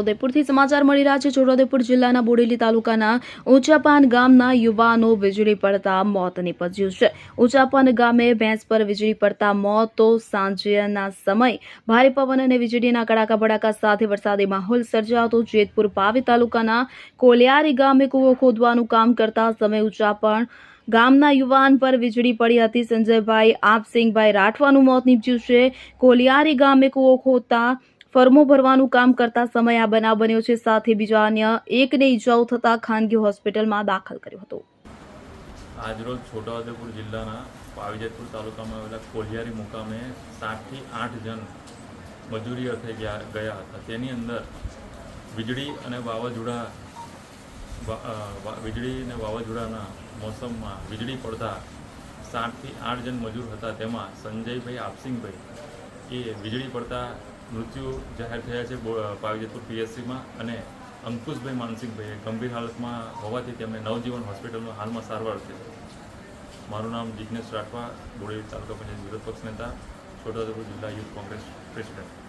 ઉદયપુરથી સમાચાર મળી રહ્યા છે. છોટાઉદેપુર જિલ્લાના બોડેલી તાલુકાના ઊંચાપાન ગામના યુવાનો વીજળી પડતા મોત નીપજ્યું છે. ઊંચાપાન ગામે ભેંસ પર વીજળી પડતા મોત તો સાંજના સમય ભારે પવન અને વીજળીના કડાકા ભડાકા સાથે વરસાદી માહોલ સર્જાતો જેતપુર પાવી તાલુકાના કોલિયારી ગામે કૂવો ખોદવાનું કામ કરતા સમય ઊંચાપણ ગામના યુવાન પર વીજળી પડી હતી. સંજયભાઈ આપસિંગભાઈ રાઠવાનું મોત નીપજ્યું છે. કોલિયારી ગામે કૂવો ખોદતા ફર્મો ભરવાનું કામ કરતા સમયે આ બનાવ બન્યો છે. સાથે બીજા અન્ય એકને ઇજાઓ થતા ખાનગી હોસ્પિટલમાં દાખલ કર્યો હતો. આજરોજ છોટાઉદેપુર જિલ્લાના પાવીજેતપુર તાલુકામાં આવેલા કોલિયારી મુકામે સાતથી આઠ જણ મજૂરી અર્થે ગયા ગયા હતા. તેની અંદર વીજળી અને વાવાઝોડા વીજળી અને વાવાઝોડાના મોસમમાં વીજળી પડતા સાતથી આઠ જણ મજૂર હતા. તેમાં સંજયભાઈ આપસિંગભાઈ એ વીજળી પડતા મૃત્યુ જાહેર થયા છે પાવીજેતપુર પીએચસીમાં અને અંકુશભાઈ માનસિંહભાઈએ ગંભીર હાલતમાં હોવાથી તેમને નવજીવન હોસ્પિટલમાં હાલમાં સારવાર છે. મારું નામ જિજ્ઞેશ રાઠવા, બોડેલી તાલુકા પંચાયત વિરોધ પક્ષ નેતા, છોટાઉદેપુર જિલ્લા યુથ કોંગ્રેસ પ્રેસિડેન્ટ.